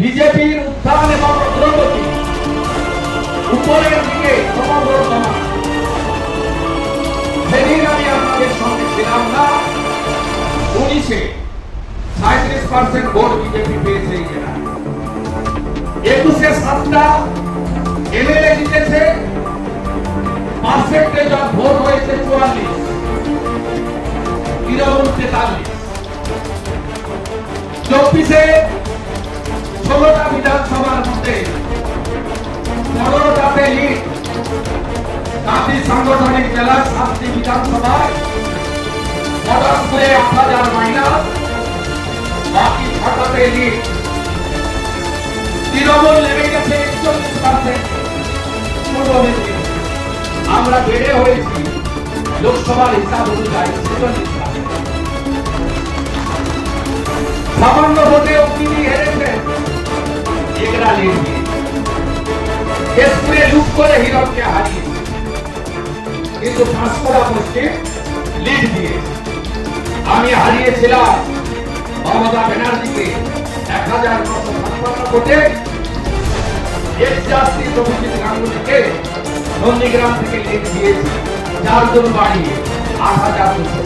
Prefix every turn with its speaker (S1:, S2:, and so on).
S1: বিজেপির উত্থান এবং অগ্রগতি। উপরের দিকে সমগ্র সমাজ সেদিন আমি আপনাদের সঙ্গে ছিলাম না। উনিশে সাঁত্রিশ পার্সেন্ট ভোট বিজেপি পেয়েছে এই জেলায়। একুশে সাতটা এমএলএ জিতেছে। পার্সেন্টেজ অফ ভোট হয়েছে চুয়াল্লিশ। তৃণমূল তেতাল্লিশ চব্বিশে জাতি সাংগঠনিক জেলার সাতটি বিধানসভায় মদনপুরে আট হাজার মাইনাস বাকি ছটাতে তৃণমূল নেমে গেছে, একচল্লিশ পার্সেন্ট পূর্ব আমরা বেড়ে হয়েছি। লোকসভার হিসাব অনুযায়ী ছেচল্লিশ সামান্য ভোটে তিনি হেরেছেন। এগরা লিড দিয়ে লুট করে হিরণকে হারিয়ে কিন্তু পাঁচতলা মুসলিম লিড দিয়ে আমি হারিয়েছিলাম মমতা ব্যানার্জিকে এক হাজার নশো ছাপ্পান্ন ভোটে। এসজাস্তি প্রভৃতি গাঙ্গুলিকে নন্দীগ্রাম থেকে লিড দিয়েছি। চারজন বাড়িয়ে আট হাজার দুশো।